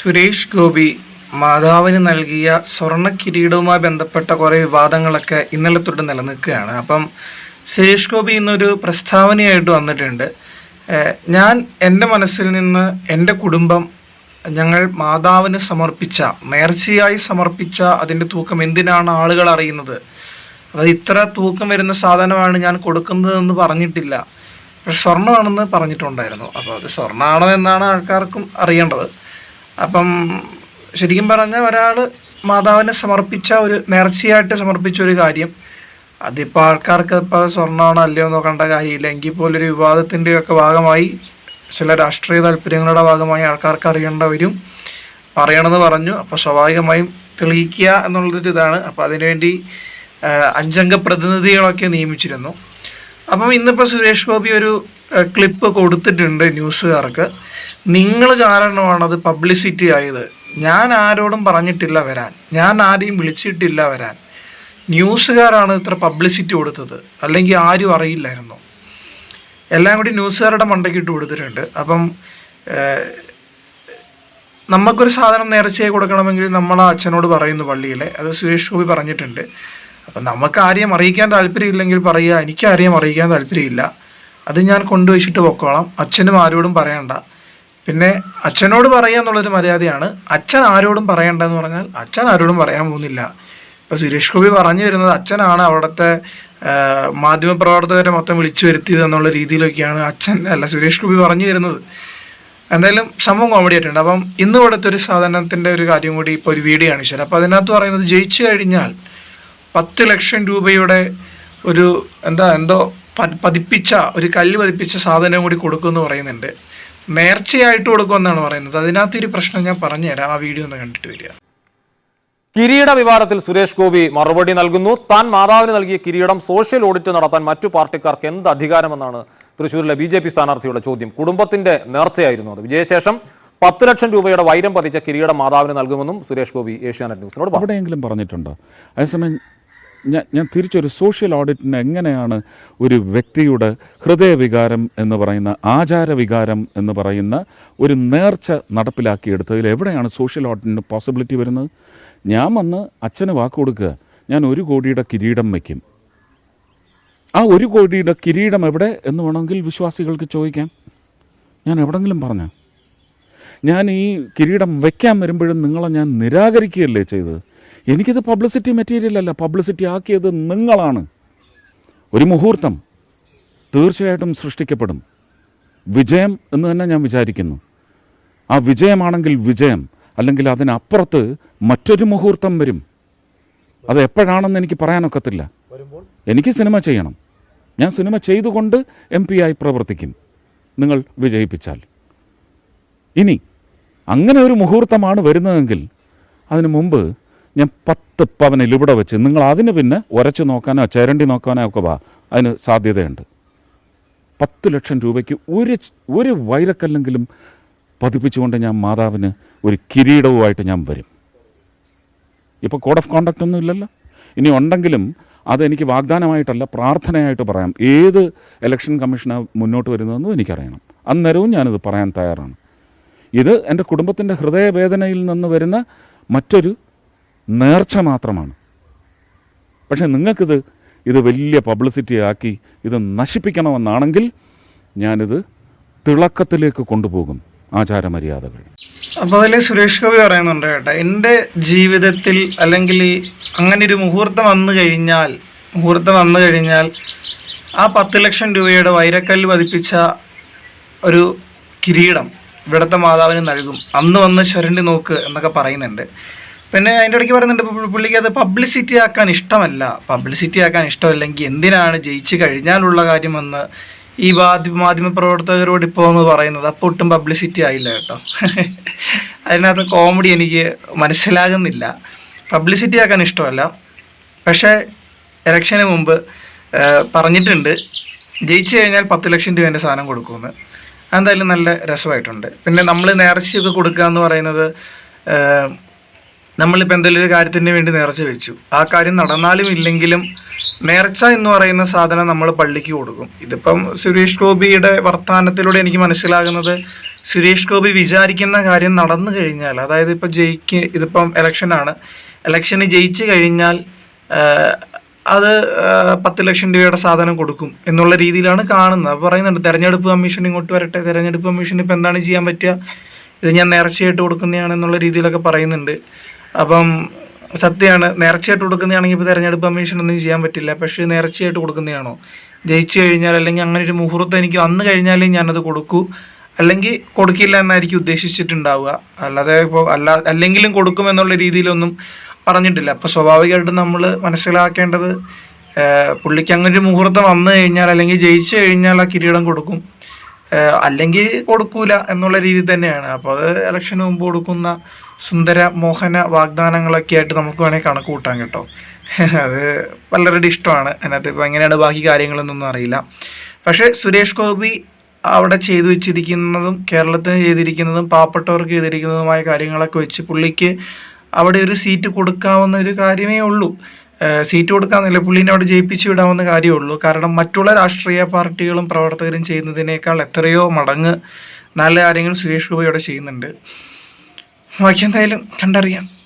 സുരേഷ് ഗോപി മാതാവിന് നൽകിയ സ്വർണ കിരീടവുമായി ബന്ധപ്പെട്ട കുറേ വിവാദങ്ങളൊക്കെ ഇന്നലെ തൊട്ട് നിലനിൽക്കുകയാണ്. അപ്പം സുരേഷ് ഗോപി ഇന്നൊരു പ്രസ്താവനയായിട്ട് വന്നിട്ടുണ്ട്. ഞാൻ എന്റെ മനസ്സിൽ നിന്ന് എന്റെ കുടുംബം ഞങ്ങൾ മാതാവിന് സമർപ്പിച്ച നേർച്ചയായി സമർപ്പിച്ച അതിന്റെ തൂക്കം എന്തിനാണ് ആളുകൾ അറിയുന്നത്? അത് ഇത്ര തൂക്കം വരുന്ന സാധനമാണ് ഞാൻ കൊടുക്കുന്നതെന്ന് പറഞ്ഞിട്ടില്ല. പക്ഷെ സ്വർണമാണെന്ന് പറഞ്ഞിട്ടുണ്ടായിരുന്നു. അപ്പോൾ അത് സ്വർണമാണോ എന്നാണ് ആൾക്കാർക്കും അറിയേണ്ടത്. അപ്പം ശരിക്കും പറഞ്ഞാൽ ഒരാൾ മാതാവിനെ സമർപ്പിച്ച ഒരു നേർച്ചയായിട്ട് സമർപ്പിച്ച ഒരു കാര്യം. അതിപ്പോൾ ആൾക്കാർക്ക് ഇപ്പോൾ സ്വർണമാണോ അല്ലയോ നോക്കേണ്ട കാര്യമില്ല. എങ്കിൽ പോലും ഒരു വിവാദത്തിന്റെയൊക്കെ ഭാഗമായി ചില രാഷ്ട്രീയ താല്പര്യങ്ങളുടെ ഭാഗമായി ആൾക്കാർക്ക് അറിയേണ്ട വരും പറയണമെന്ന് പറഞ്ഞു. അപ്പോൾ സ്വാഭാവികമായും തെളിയിക്കുക എന്നുള്ളൊരു ഇതാണ് അപ്പോൾ അതിനുവേണ്ടി അഞ്ചംഗ പ്രതിനിധികളൊക്കെ നിയമിച്ചിരുന്നു. അപ്പം ഇന്നിപ്പോൾ സുരേഷ് ഗോപി ഒരു ക്ലിപ്പ് കൊടുത്തിട്ടുണ്ട് ന്യൂസുകാർക്ക്. നിങ്ങൾ കാരണമാണ് അത് പബ്ലിസിറ്റി ആയത്. ഞാൻ ആരോടും പറഞ്ഞിട്ടില്ല വരാൻ. ഞാൻ ആരെയും വിളിച്ചിട്ടില്ല വരാൻ. ന്യൂസുകാരാണ് ഇത്ര പബ്ലിസിറ്റി കൊടുത്തത്. അല്ലെങ്കിൽ ആരും അറിയില്ലായിരുന്നു. എല്ലാം കൂടി ന്യൂസുകാരുടെ മണ്ടയ്ക്ക് ഇട്ട് കൊടുത്തിട്ടുണ്ട്. അപ്പം നമുക്കൊരു സാധനം നേർച്ചയായി കൊടുക്കണമെങ്കിൽ നമ്മൾ അച്ഛനോട് പറയുന്നു പള്ളിയിലെ അത് സുരേഷ് ഗോപി പറഞ്ഞിട്ടുണ്ട്. അപ്പം നമുക്ക് ആരെയും അറിയിക്കാൻ താല്പര്യമില്ലെങ്കിൽ പറയുക എനിക്ക് ആരെയും അറിയിക്കാൻ താല്പര്യമില്ല. അത് ഞാൻ കൊണ്ടുവച്ചിട്ട് പൊക്കോളാം. അച്ഛനും ആരോടും പറയണ്ട. പിന്നെ അച്ഛനോട് പറയുക എന്നുള്ളൊരു മര്യാദയാണ്. അച്ഛൻ ആരോടും പറയണ്ട എന്ന് പറഞ്ഞാൽ അച്ഛൻ ആരോടും പറയാൻ പോകുന്നില്ല. ഇപ്പോൾ സുരേഷ് ഗോപി പറഞ്ഞു വരുന്നത് അച്ഛനാണ് അവിടുത്തെ മാധ്യമപ്രവർത്തകരെ മൊത്തം വിളിച്ചു വരുത്തിയത് എന്നുള്ള രീതിയിലൊക്കെയാണ് അച്ഛൻ അല്ല സുരേഷ് ഗോപി പറഞ്ഞു വരുന്നത്. എന്തായാലും സംഭവം കോമഡി ആയിട്ടുണ്ട്. അപ്പം ഇന്ന് ഇവിടുത്തെ ഒരു സാധനത്തിന്റെ ഒരു കാര്യം കൂടി ഇപ്പോൾ ഒരു വീഡിയോ ആണ് ശരി അപ്പോൾ അതിനകത്ത് പറയുന്നത് ജയിച്ചു കഴിഞ്ഞാൽ പത്ത് ലക്ഷം രൂപയുടെ ഒരു എന്താ എന്തോ പതിപ്പിച്ച ഒരു കല്ല് പതിപ്പിച്ച സാധനം കൂടി കൊടുക്കുമെന്ന് പറയുന്നുണ്ട്. നേർച്ചയായിട്ട് കൊടുക്കുമെന്നാണ് പറയുന്നത്. അതിനകത്ത് ഒരു പ്രശ്നം ഞാൻ പറഞ്ഞുതരാം. ആ വീഡിയോ ഒന്ന് കണ്ടിട്ട് വരിക. കിരീട വിവാദത്തിൽ സുരേഷ് ഗോപി മറുപടി നൽകുന്നു. താൻ മാതാവിന് നൽകിയ കിരീടം സോഷ്യൽ ഓഡിറ്റ് നടത്താൻ മറ്റു പാർട്ടിക്കാർക്ക് എന്ത് അധികാരമെന്നാണ് തൃശൂരിലെ ബി ജെ പി സ്ഥാനാർത്ഥിയുടെ ചോദ്യം. കുടുംബത്തിന്റെ നേർച്ചയായിരുന്നു അത്. വിജയശേഷം പത്ത് ലക്ഷം രൂപയുടെ വൈരം പതിച്ച കിരീടം മാതാവിന് നൽകുമെന്നും സുരേഷ് ഗോപി ഏഷ്യാനെറ്റ് ന്യൂസിനോട് പറഞ്ഞിട്ടുണ്ടോ? അതേസമയം ഞാൻ ഞാൻ തിരിച്ചൊരു സോഷ്യൽ ഓഡിറ്റിന് എങ്ങനെയാണ് ഒരു വ്യക്തിയുടെ ഹൃദയവികാരം എന്ന് പറയുന്ന ആചാരവികാരം എന്ന് പറയുന്ന ഒരു നേർച്ച നടപ്പിലാക്കിയെടുത്തതിൽ എവിടെയാണ് സോഷ്യൽ ഓഡിറ്റിന് പോസിബിലിറ്റി വരുന്നത്? ഞാൻ വന്ന് അച്ഛന് വാക്ക് കൊടുക്കുക. ഞാൻ ഒരു കോടിയുടെ കിരീടം വയ്ക്കും. ആ ഒരു കോടിയുടെ കിരീടം എവിടെ എന്ന് വേണമെങ്കിൽ വിശ്വാസികൾക്ക് ചോദിക്കാം. ഞാൻ എവിടെങ്കിലും പറഞ്ഞ. ഞാൻ ഈ കിരീടം വയ്ക്കാൻ വരുമ്പോഴും നിങ്ങളെ ഞാൻ നിരാകരിക്കുകയല്ലേ ചെയ്തത്? എനിക്കിത് പബ്ലിസിറ്റി മെറ്റീരിയൽ അല്ല. പബ്ലിസിറ്റി ആക്കിയത് നിങ്ങളാണ്. ഒരു മുഹൂർത്തം തീർച്ചയായിട്ടും സൃഷ്ടിക്കപ്പെടും. വിജയം എന്ന് തന്നെ ഞാൻ വിചാരിക്കുന്നു. ആ വിജയമാണെങ്കിൽ വിജയം അല്ലെങ്കിൽ അതിനപ്പുറത്ത് മറ്റൊരു മുഹൂർത്തം വരും. അത് എപ്പോഴാണെന്ന് എനിക്ക് പറയാനൊക്കത്തില്ല. എനിക്ക് സിനിമ ചെയ്യണം. ഞാൻ സിനിമ ചെയ്തുകൊണ്ട് എം പി ആയി പ്രവർത്തിക്കും. നിങ്ങൾ വിജയിപ്പിച്ചാൽ. ഇനി അങ്ങനെ ഒരു മുഹൂർത്തമാണ് വരുന്നതെങ്കിൽ അതിനു മുമ്പ് ഞാൻ പത്ത് പവനിൽ ഇവിടെ വെച്ച് നിങ്ങൾ അതിന് പിന്നെ ഉരച്ചു നോക്കാനോ ചേരണ്ടി നോക്കാനോ ഒക്കെ വാ. അതിന് സാധ്യതയുണ്ട്. പത്ത് ലക്ഷം രൂപയ്ക്ക് ഒരു ഒരു വൈരക്കല്ലെങ്കിലും പതിപ്പിച്ചുകൊണ്ട് ഞാൻ മാതാവിന് ഒരു കിരീടവുമായിട്ട് ഞാൻ വരും. ഇപ്പോൾ കോഡ് ഓഫ് കോണ്ടക്റ്റ് ഒന്നും ഇല്ലല്ലോ. ഇനി ഉണ്ടെങ്കിലും അതെനിക്ക് വാഗ്ദാനമായിട്ടല്ല പ്രാർത്ഥനയായിട്ട് പറയാം. ഏത് ഇലക്ഷൻ കമ്മീഷനാണ് മുന്നോട്ട് വരുന്നതെന്നും എനിക്കറിയണം. അന്നേരവും ഞാനിത് പറയാൻ തയ്യാറാണ്. ഇത് എന്റെ കുടുംബത്തിന്റെ ഹൃദയവേദനയിൽ നിന്ന് വരുന്ന മറ്റൊരു നേർച്ച മാത്രമാണ്. പക്ഷേ നിങ്ങൾക്കിത് ഇത് വലിയ പബ്ലിസിറ്റി ആക്കി ഇത് നശിപ്പിക്കണമെന്നാണെങ്കിൽ ഞാനിത് തിളക്കത്തിലേക്ക് കൊണ്ടുപോകും ആചാരമര്യാദകൾ. അപ്പോൾ അതിൽ സുരേഷ് ഗോപി പറയുന്നുണ്ട് കേട്ടോ എന്റെ ജീവിതത്തിൽ അല്ലെങ്കിൽ അങ്ങനെ ഒരു മുഹൂർത്തം വന്നു കഴിഞ്ഞാൽ മുഹൂർത്തം വന്നു കഴിഞ്ഞാൽ ആ പത്ത് ലക്ഷം രൂപയുടെ വൈരക്കല്ല് പതിപ്പിച്ച ഒരു കിരീടം ഇവിടുത്തെ മാതാവിന് നൽകും. അന്ന് വന്ന് ശരണ്ടി നോക്ക് എന്നൊക്കെ പറയുന്നുണ്ട്. പിന്നെ അതിന്റെ ഇടയ്ക്ക് പറയുന്നുണ്ട് പുള്ളിക്ക് അത് പബ്ലിസിറ്റി ആക്കാൻ ഇഷ്ടമല്ല. പബ്ലിസിറ്റി ആക്കാൻ ഇഷ്ടമല്ലെങ്കിൽ എന്തിനാണ് ജയിച്ചു കഴിഞ്ഞാലുള്ള കാര്യമെന്ന് ഈ മാധ്യമ പ്രവർത്തകരോട് ഇപ്പോൾ എന്ന് പറയുന്നത്. അപ്പോൾ ഒട്ടും പബ്ലിസിറ്റി ആയില്ല കേട്ടോ. അതിനകത്ത് കോമഡി എനിക്ക് മനസ്സിലാകുന്നില്ല. പബ്ലിസിറ്റി ആക്കാൻ ഇഷ്ടമല്ല. പക്ഷേ ഇലക്ഷന് മുമ്പ് പറഞ്ഞിട്ടുണ്ട് ജയിച്ചു കഴിഞ്ഞാൽ പത്ത് ലക്ഷം രൂപേന്റെ സാധനം കൊടുക്കുമെന്ന്. എന്തായാലും നല്ല രസമായിട്ടുണ്ട്. പിന്നെ നമ്മൾ നേർച്ചയൊക്കെ കൊടുക്കുക എന്ന് പറയുന്നത് നമ്മളിപ്പോൾ എന്തെങ്കിലും ഒരു കാര്യത്തിന് വേണ്ടി നേർച്ച വെച്ചു. ആ കാര്യം നടന്നാലും ഇല്ലെങ്കിലും നേർച്ച എന്ന് പറയുന്ന സാധനം നമ്മൾ പള്ളിക്ക് കൊടുക്കും. ഇതിപ്പം സുരേഷ് ഗോപിയുടെ വർത്തമാനത്തിലൂടെ എനിക്ക് മനസ്സിലാകുന്നത് സുരേഷ് ഗോപി വിചാരിക്കുന്ന കാര്യം നടന്നു കഴിഞ്ഞാൽ അതായത് ഇപ്പോൾ ജയിക്ക് ഇതിപ്പം ഇലക്ഷനാണ് ഇലക്ഷന് ജയിച്ചു കഴിഞ്ഞാൽ അത് പത്ത് ലക്ഷം രൂപയുടെ സാധനം കൊടുക്കും എന്നുള്ള രീതിയിലാണ് കാണുന്നത്. അപ്പോൾ പറയുന്നുണ്ട് തെരഞ്ഞെടുപ്പ് കമ്മീഷൻ ഇങ്ങോട്ട് വരട്ടെ തെരഞ്ഞെടുപ്പ് കമ്മീഷൻ ഇപ്പം എന്താണ് ചെയ്യാൻ പറ്റുക? ഇത് ഞാൻ നേർച്ചയായിട്ട് കൊടുക്കുന്നതാണ് എന്നുള്ള രീതിയിലൊക്കെ പറയുന്നുണ്ട്. അപ്പം സത്യമാണ് നേർച്ചയായിട്ട് കൊടുക്കുന്നതാണെങ്കിൽ ഇപ്പോൾ തെരഞ്ഞെടുപ്പ് കമ്മീഷൻ ഒന്നും ചെയ്യാൻ പറ്റില്ല. പക്ഷേ നേർച്ചയായിട്ട് കൊടുക്കുന്നതാണോ? ജയിച്ചു കഴിഞ്ഞാൽ അല്ലെങ്കിൽ അങ്ങനെ ഒരു മുഹൂർത്തം എനിക്ക് വന്നു കഴിഞ്ഞാലേ ഞാനത് കൊടുക്കൂ. അല്ലെങ്കിൽ കൊടുക്കില്ല എന്നായിരിക്കും ഉദ്ദേശിച്ചിട്ടുണ്ടാവുക. അല്ലാതെ ഇപ്പോൾ അല്ല അല്ലെങ്കിലും കൊടുക്കുമെന്നുള്ള രീതിയിലൊന്നും പറഞ്ഞിട്ടില്ല. അപ്പോൾ സ്വാഭാവികമായിട്ടും നമ്മൾ മനസ്സിലാക്കേണ്ടത് പുള്ളിക്ക് അങ്ങനെ ഒരു മുഹൂർത്തം വന്നു കഴിഞ്ഞാൽ അല്ലെങ്കിൽ ജയിച്ചു കഴിഞ്ഞാൽ ആ കിരീടം കൊടുക്കും. അല്ലെങ്കിൽ കൊടുക്കൂല എന്നുള്ള രീതി തന്നെയാണ്. അപ്പോൾ അത് ഇലക്ഷന് മുമ്പ് കൊടുക്കുന്ന സുന്ദര മോഹന വാഗ്ദാനങ്ങളൊക്കെ ആയിട്ട് നമുക്ക് വേണമെങ്കിൽ കണക്ക് കൂട്ടാൻ കേട്ടോ. അത് വളരെ ഇഷ്ടമാണ്. അതിനകത്ത് ഇപ്പോൾ എങ്ങനെയാണ് ബാക്കി കാര്യങ്ങളെന്നൊന്നും അറിയില്ല. പക്ഷേ സുരേഷ് ഗോപി അവിടെ ചെയ്തു വെച്ചിരിക്കുന്നതും കേരളത്തിന് ചെയ്തിരിക്കുന്നതും പാവപ്പെട്ടവർക്ക് ചെയ്തിരിക്കുന്നതുമായ കാര്യങ്ങളൊക്കെ വെച്ച് പുള്ളിക്ക് അവിടെ ഒരു സീറ്റ് കൊടുക്കാവുന്ന ഒരു കാര്യമേ ഉള്ളൂ. സീറ്റ് നില പുള്ളീനെ അവിടെ ജയിപ്പിച്ചു വിടാമെന്ന കാര്യമേ ഉള്ളൂ കാരണം മറ്റുള്ള രാഷ്ട്രീയ പാർട്ടികളും പ്രവർത്തകരും ചെയ്യുന്നതിനേക്കാൾ എത്രയോ മടങ്ങ് നല്ല കാര്യങ്ങൾ സുരേഷ് ഗോപി അവിടെ ചെയ്യുന്നുണ്ട്. ബാക്കി എന്തായാലും കണ്ടറിയാം.